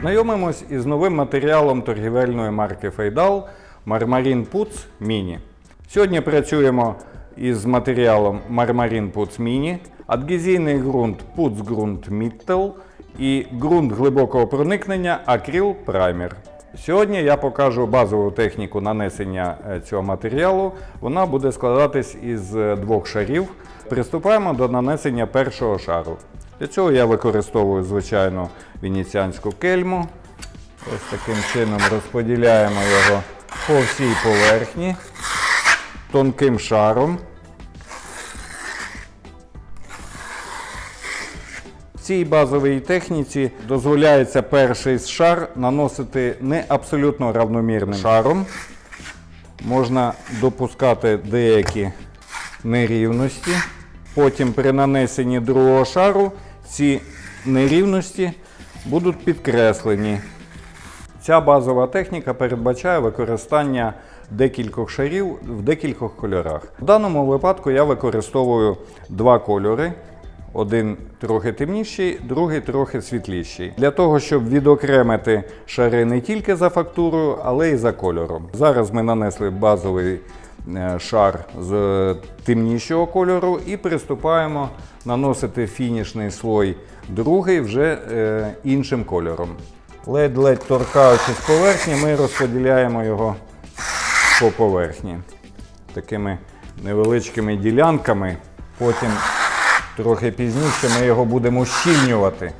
Знайомимось із новим матеріалом торгівельної марки Фейдал Мармарін Пуц Міні. Сьогодні працюємо із матеріалом Мармарін Пуц Міні, адгезійний ґрунт Пуц ґрунт Міттел і ґрунт глибокого проникнення Акрил Праймер. Сьогодні я покажу базову техніку нанесення е, цього матеріалу. Вона буде складатись із е, двох шарів. Приступаємо до нанесення першого шару. Для цього я використовую звичайну венеціанську кельму. Ось таким чином розподіляємо його по всій поверхні тонким шаром. В цій базовій техніці дозволяється перший шар наносити не абсолютно равномірним шаром. Можна допускати деякі нерівності. Потім при нанесенні другого шару ці нерівності будуть підкреслені. Ця базова техніка передбачає використання декількох шарів в декількох кольорах. В даному випадку я використовую два кольори. Один трохи темніший, другий трохи світліший. Для того, щоб відокремити шари не тільки за фактурою, але й за кольором. Зараз ми нанесли базовий шар з темнішого кольору і приступаємо наносити фінішний слой другий вже е, іншим кольором. Ледь-ледь торкаючись поверхні, ми розподіляємо його по поверхні такими невеличкими ділянками. Потім трохи пізніше ми його будемо щільнювати.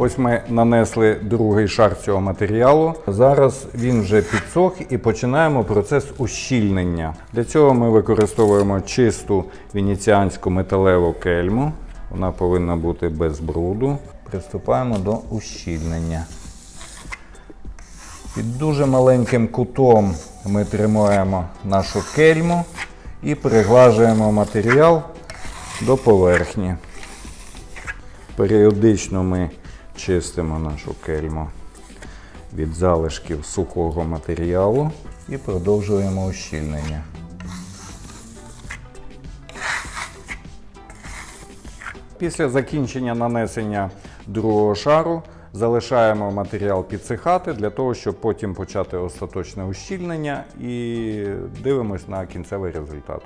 Ось ми нанесли другий шар цього матеріалу. Зараз він вже підсох і починаємо процес ущільнення. Для цього ми використовуємо чисту венеціанську металеву кельму. Вона повинна бути без бруду. Приступаємо до ущільнення. Під дуже маленьким кутом ми тримаємо нашу кельму і приглажуємо матеріал до поверхні. Періодично ми чистимо нашу кельму від залишків сухого матеріалу і продовжуємо ущільнення. Після закінчення нанесення другого шару залишаємо матеріал підсихати для того, щоб потім почати остаточне ущільнення і дивимось на кінцевий результат.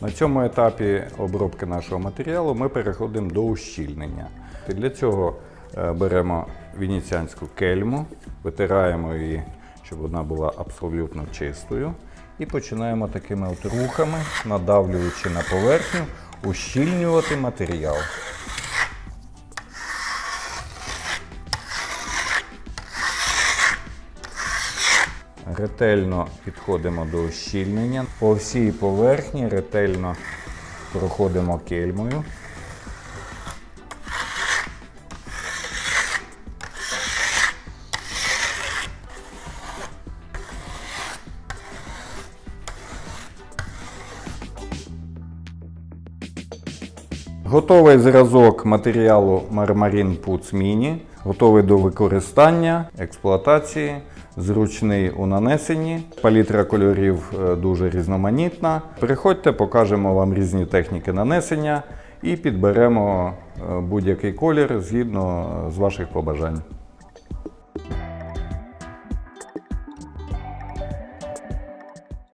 На цьому етапі обробки нашого матеріалу ми переходимо до ущільнення. Для цього е, беремо венеціанську кельму, витираємо її, щоб вона була абсолютно чистою. І починаємо такими от рухами, надавлюючи на поверхню, ущільнювати матеріал. Ретельно підходимо до ущільнення. По всій поверхні ретельно проходимо кельмою. Готовий зразок матеріалу Marmarin Puts Mini, готовий до використання, експлуатації, зручний у нанесенні. Палітра кольорів е, дуже різноманітна. Приходьте, покажемо вам різні техніки нанесення і підберемо е, будь-який колір згідно з ваших побажань.